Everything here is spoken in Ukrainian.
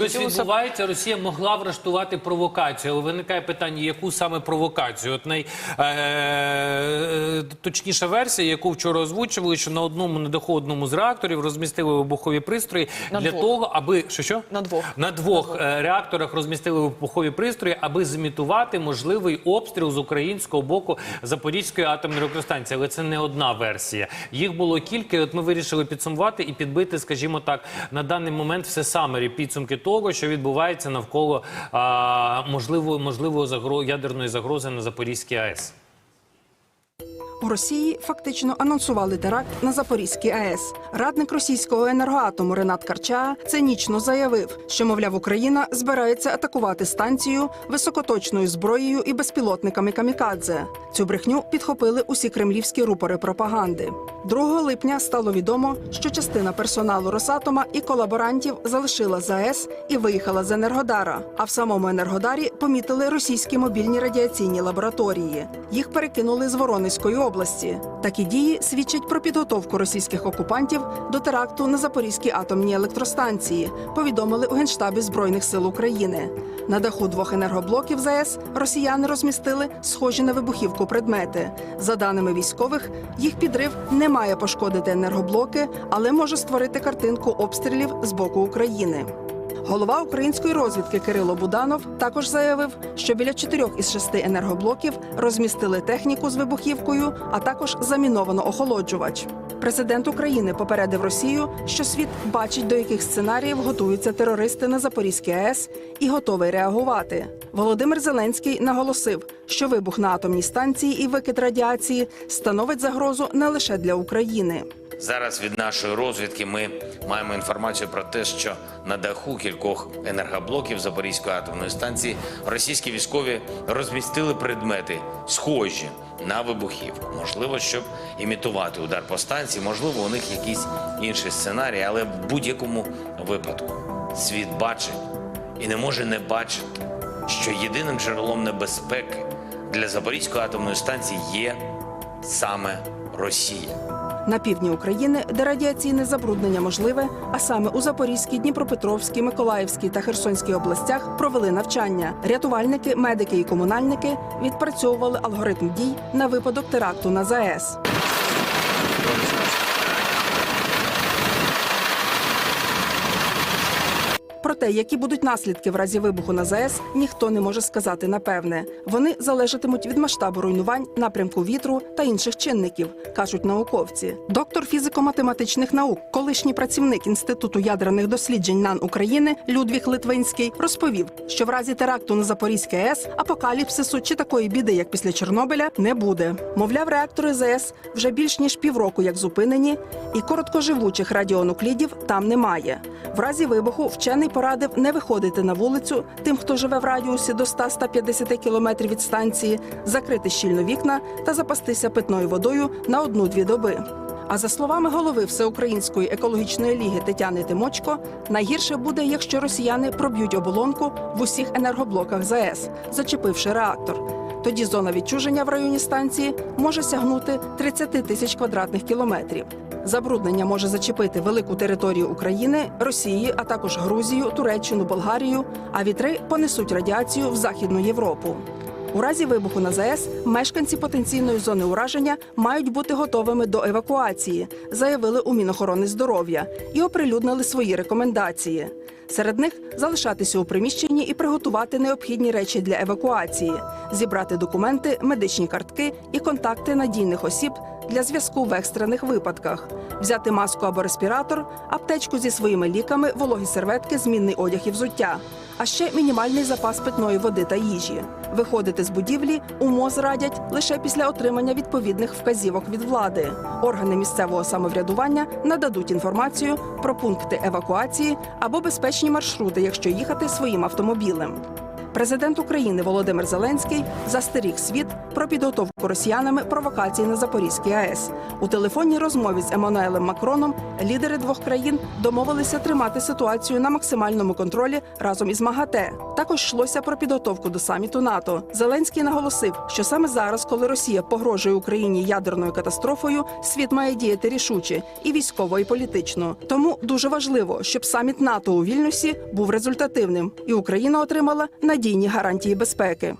Ось відбувається, Росія могла влаштувати провокацію, але виникає питання, яку саме провокацію? От най, е, точніша версія, яку вчора озвучували, що на одному недоходному з реакторів розмістили вибухові пристрої На для двох. того, аби що що? На двох. На двох е, реакторах розмістили вибухові пристрої, аби зімітувати можливий обстріл з українського боку Запорізької атомної електростанції. Але це не одна версія. Їх було кілька. і От ми вирішили підсумувати і підбити, скажімо так, на даний момент все самері підсумки того, що відбувається навколо а, можливо, можливо ядерної загрози на Запорізькій АЕС. У Росії фактично анонсували теракт на Запорізькій АЕС. Радник російського енергоатому Ренат Карча цинічно заявив, що мовляв Україна збирається атакувати станцію високоточною зброєю і безпілотниками камікадзе. Цю брехню підхопили усі кремлівські рупори пропаганди. 2 липня стало відомо, що частина персоналу Росатома і колаборантів залишила ЗАЕС і виїхала з Енергодара. А в самому Енергодарі помітили російські мобільні радіаційні лабораторії. Їх перекинули з Воронезької області. Такі дії свідчать про підготовку російських окупантів до теракту на Запорізькій атомній електростанції. Повідомили у генштабі збройних сил України. На даху двох енергоблоків ЗАЕС росіяни розмістили схожі на вибухівку предмети. За даними військових, їх підрив не має пошкодити енергоблоки, але може створити картинку обстрілів з боку України. Голова української розвідки Кирило Буданов також заявив, що біля чотирьох із шести енергоблоків розмістили техніку з вибухівкою, а також заміновано охолоджувач. Президент України попередив Росію, що світ бачить, до яких сценаріїв готуються терористи на Запорізькій АЕС і готовий реагувати. Володимир Зеленський наголосив, що вибух на атомній станції і викид радіації становить загрозу не лише для України. Зараз від нашої розвідки ми маємо інформацію про те, що на даху кількох енергоблоків Запорізької атомної станції російські військові розмістили предмети, схожі на вибухівку. Можливо, щоб імітувати удар по станції, можливо, у них якийсь інший сценарій, але в будь-якому випадку світ бачить і не може не бачити, що єдиним джерелом небезпеки для Запорізької атомної станції є саме Росія. На півдні України, де радіаційне забруднення можливе, а саме у Запорізькій, Дніпропетровській, Миколаївській та Херсонській областях провели навчання. Рятувальники, медики і комунальники відпрацьовували алгоритм дій на випадок теракту на ЗАЕС. Про те, які будуть наслідки в разі вибуху на ЗАЕС, ніхто не може сказати напевне. Вони залежатимуть від масштабу руйнувань, напрямку вітру та інших чинників, кажуть науковці. Доктор фізико-математичних наук, колишній працівник інституту ядерних досліджень НАН України Людвіг Литвинський розповів, що в разі теракту на Запорізькій АЕС апокаліпсису чи такої біди, як після Чорнобиля, не буде. Мовляв, реактори ЗАЕС вже більш ніж півроку як зупинені, і короткоживучих радіонуклідів там немає. В разі вибуху вчений порадив не виходити на вулицю тим, хто живе в радіусі до 100-150 кілометрів від станції, закрити щільно вікна та запастися питною водою на одну-дві доби. А за словами голови Всеукраїнської екологічної ліги Тетяни Тимочко, найгірше буде, якщо росіяни проб'ють оболонку в усіх енергоблоках ЗАЕС, зачепивши реактор. Тоді зона відчуження в районі станції може сягнути 30 тисяч квадратних кілометрів. Забруднення може зачепити велику територію України, Росії, а також Грузію, Туреччину, Болгарію. А вітри понесуть радіацію в Західну Європу. У разі вибуху на ЗАЕС мешканці потенційної зони ураження мають бути готовими до евакуації, заявили у Мінохорони здоров'я і оприлюднили свої рекомендації. Серед них залишатися у приміщенні і приготувати необхідні речі для евакуації, зібрати документи, медичні картки і контакти надійних осіб для зв'язку в екстрених випадках, взяти маску або респіратор, аптечку зі своїми ліками, вологі серветки, змінний одяг і взуття, а ще мінімальний запас питної води та їжі. Виходити з будівлі у МОЗ радять лише після отримання відповідних вказівок від влади. Органи місцевого самоврядування нададуть інформацію про пункти евакуації або безпечні маршрути, якщо їхати своїм автомобілем. Президент України Володимир Зеленський застеріг світ про підготовку росіянами провокацій на Запорізькій АЕС. У телефонній розмові з Еммануелем Макроном лідери двох країн домовилися тримати ситуацію на максимальному контролі разом із МАГАТЕ. Також йшлося про підготовку до саміту НАТО. Зеленський наголосив, що саме зараз, коли Росія погрожує Україні ядерною катастрофою, світ має діяти рішуче і військово, і політично. Тому дуже важливо, щоб саміт НАТО у Вільнюсі був результативним, і Україна отримала надійні гарантії безпеки.